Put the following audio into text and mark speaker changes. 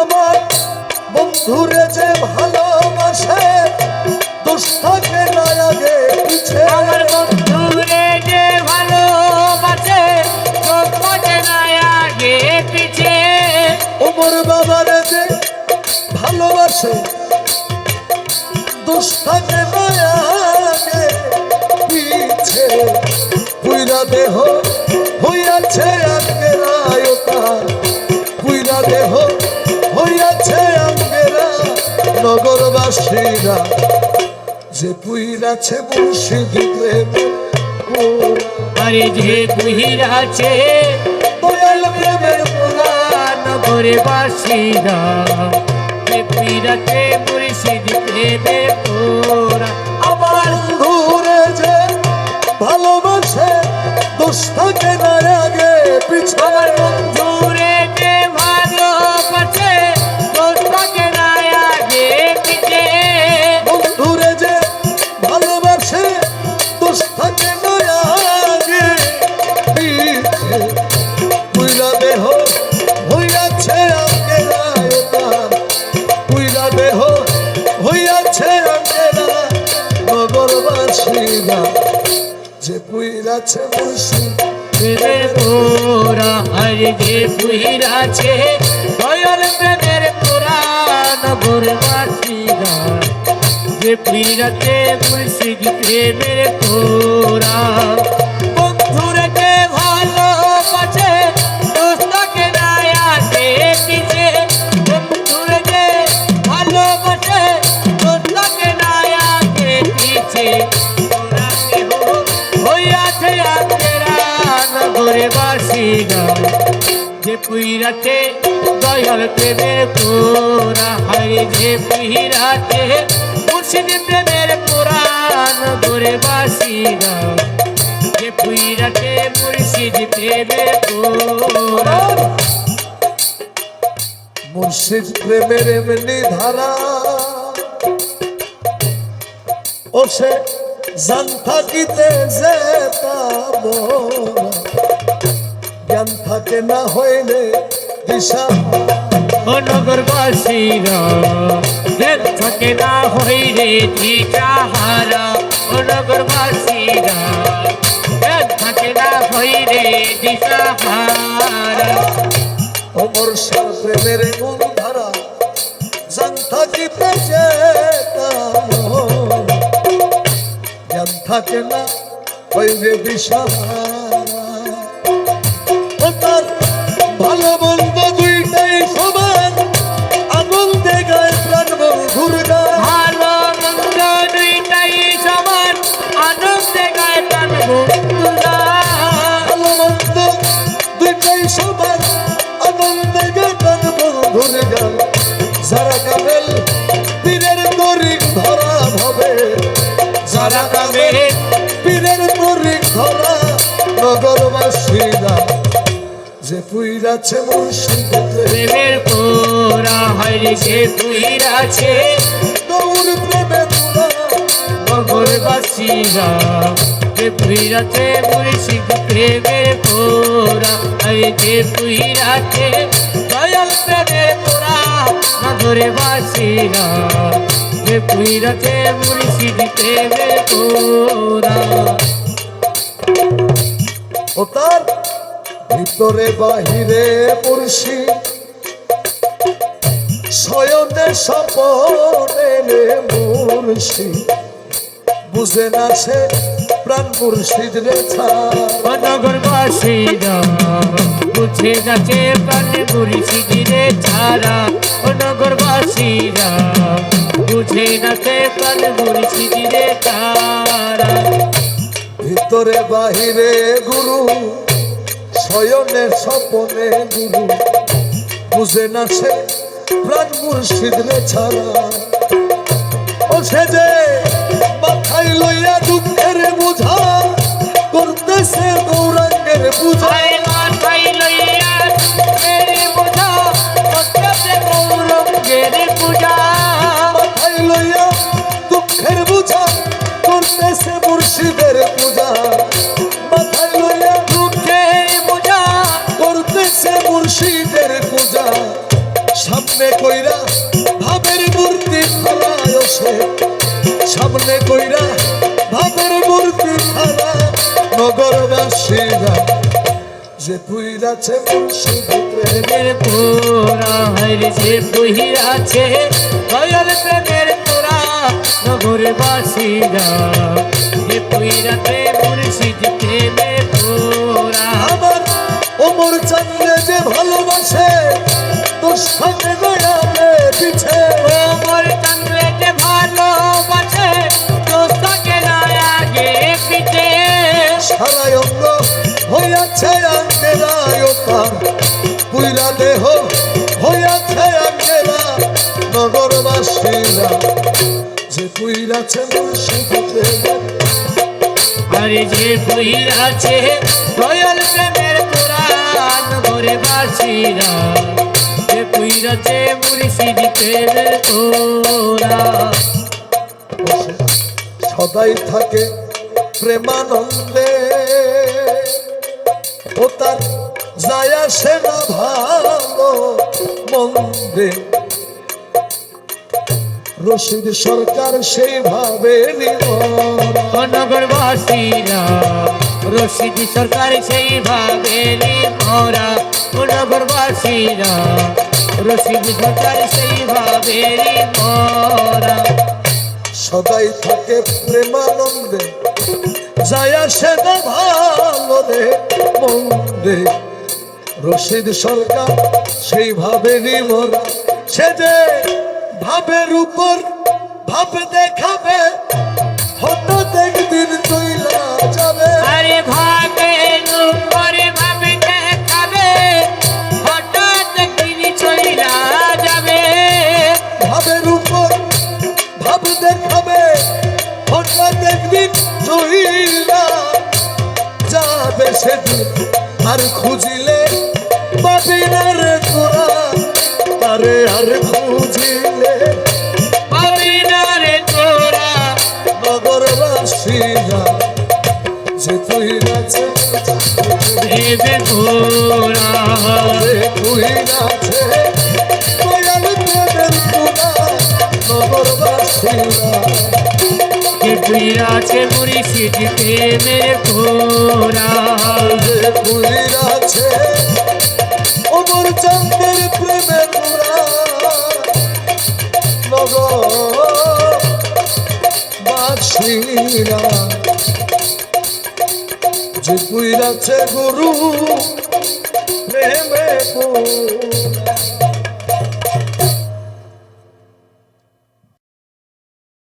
Speaker 1: আমার বন্ধুরে যে ভালোবাসে দুষ্টাকে না আগে পিছে।
Speaker 2: আমার বন্ধুরে যে ভালোবাসে চোখে না আগে পিছে।
Speaker 1: ওমর বাবারে যে ভালোবাসে দুষ্টাকে না আগে পিছে। পুইরা দেহ হইয়াছে আঙ্গেরা ওতার পুইরা দেহ নগরবাসীরা যে পুইরাছে মুর্শিদ প্রেমে
Speaker 2: আরে যে আছে
Speaker 1: দয়াল প্রেমের পুরা
Speaker 2: নগরে বাসীরা। যে পিরাতে মুর্শিদ প্রেমে তোরা
Speaker 1: আমার ঘুরে যে ভালোবাসে দুষ্টাকে না আগে পিছে
Speaker 2: আমার
Speaker 1: পুইরাছে মুর্শিদ
Speaker 2: রে তোরা হরে যে আছে দয়াল প্রেমের তোরা নগর বাসীরা যে পুহিরাতে মুর্শিদ প্রেমের তোরা নগরে বাসীরা যে পুইরাতে দয়াল প্রেমের তোরা হরে যে পুইরাতে মুর্শিদ প্রেমের পুরাণ নগরে বাসীরা যে পুইরাতে মুর্শিদ প্রেমের তোরা
Speaker 1: মুর্শিদ প্রেমের এমনি ধারা। ও সে জান থাকিতে যে জ্ঞান থাকে না হইলে দিশা।
Speaker 2: ও নগরবাসীরা দেখ থাকে না হই রে দিশাহারা। ও নগরবাসীরা দেখ থাকে না হই রে দিশাহারা।
Speaker 1: অমর সার প্রেমের ধারা জান থাকিতে যে জ্ঞান থাকে না হইলে দিশা কামেল পীরের তরিক ধরা হবে। যারা কামেল পীরের তরিক ধরা নগরবাসীরা যে পুইরাছে মুর্শিদ
Speaker 2: প্রেমের পোরা হরে যে পুইরাছে।
Speaker 1: গৌর প্রেমে তোরা
Speaker 2: নগরবাসীরা যে পুইরাতে মুর্শিদ প্রেমের পোরা হরে যে পুইরাতে দয়াল প্রেমের পোরা নগরবাসীরা যে পুইরাতে মুর্শিদ প্রেমের পোরা।
Speaker 1: ও তার ভিতরে বাহিরে মুর্শি শয়নে সপনে মুর্শি বুঝে না সে প্রাণ মুর্শিদ রে ছাড়
Speaker 2: নগরবাসীরা বুঝে যাচ্ছে প্রাণে মুর্শিদিরে ছাড়া ও নগরবাসীরা বুঝে যাচ্ছে প্রাণে মুর্শিদিরে ছাড়া
Speaker 1: ভিতরে বাহিরে গুরু শয়নে স্বপনে গুরু বুঝে না সে প্রাণ মুর্শিদ রে ছাড়া ও সে যে সে সামনে কইরা ভাবের মূর্তি খালা নগরবাসীরা যে পুইরাছে
Speaker 2: প্রেমের তোরা হরে যে বহিরাছে দয়াল প্রেমের তোরা নগরে বাসীরা যে বহিরাতে মুর্শিদ প্রেমের তোরা
Speaker 1: আমার ওমর চাঁদে যে ভালোবাসে তোর সাথে গয়ালে পিছে
Speaker 2: ওমর চাঁদলে
Speaker 1: পুইরাছে মুর্শিদ
Speaker 2: আরে যে বহিরাছে দয়াল প্রেমের তোরা নগরে বাসীরা। যে বহিরাছে মুর্শিদ প্রেমের তোরা
Speaker 1: সদাই থাকে প্রেমানন্দে। ও তার যায় আসে না ভালো মন্দে। রশিদ সরকার সেইভাবে
Speaker 2: নগরবাসীরা রশিদ সরকার সেইভাবে মরা নগরবাসীরা রশিদ সরকার সেইভাবে মরা
Speaker 1: সদাই থাকে প্রেমানন্দে যায় আসে না ভালো রে মন্দে। রশিদ সরকার সেইভাবে নিমরা সে যে ভাবের উপর ভাব দেখাবে হঠাৎ একদিন চইলা যাবে।
Speaker 2: আরে ভাবে উপরে ভাবে দেখাবে হঠাৎ তিনি চইলা যাবে।
Speaker 1: ভাবের উপর ভাব দেখাবে হঠাৎ একদিন চইলা যাবে সেদিন। আর খুঁজিলে পাবি না রে তোরা আরে আর খুঁজিলে
Speaker 2: পাবি না রে তোরা।
Speaker 1: নগরবাসীরা যে তুই
Speaker 2: তোরা।
Speaker 1: যে তুই তোরা
Speaker 2: যে তুই আছে মুর্শিদ প্রেমের তোরা।
Speaker 1: যে তুই নাচে অমর চন্দ্রের প্রেমে তোরা। নগর বাসীরা যে তুই নাচে গুরু প্রেমে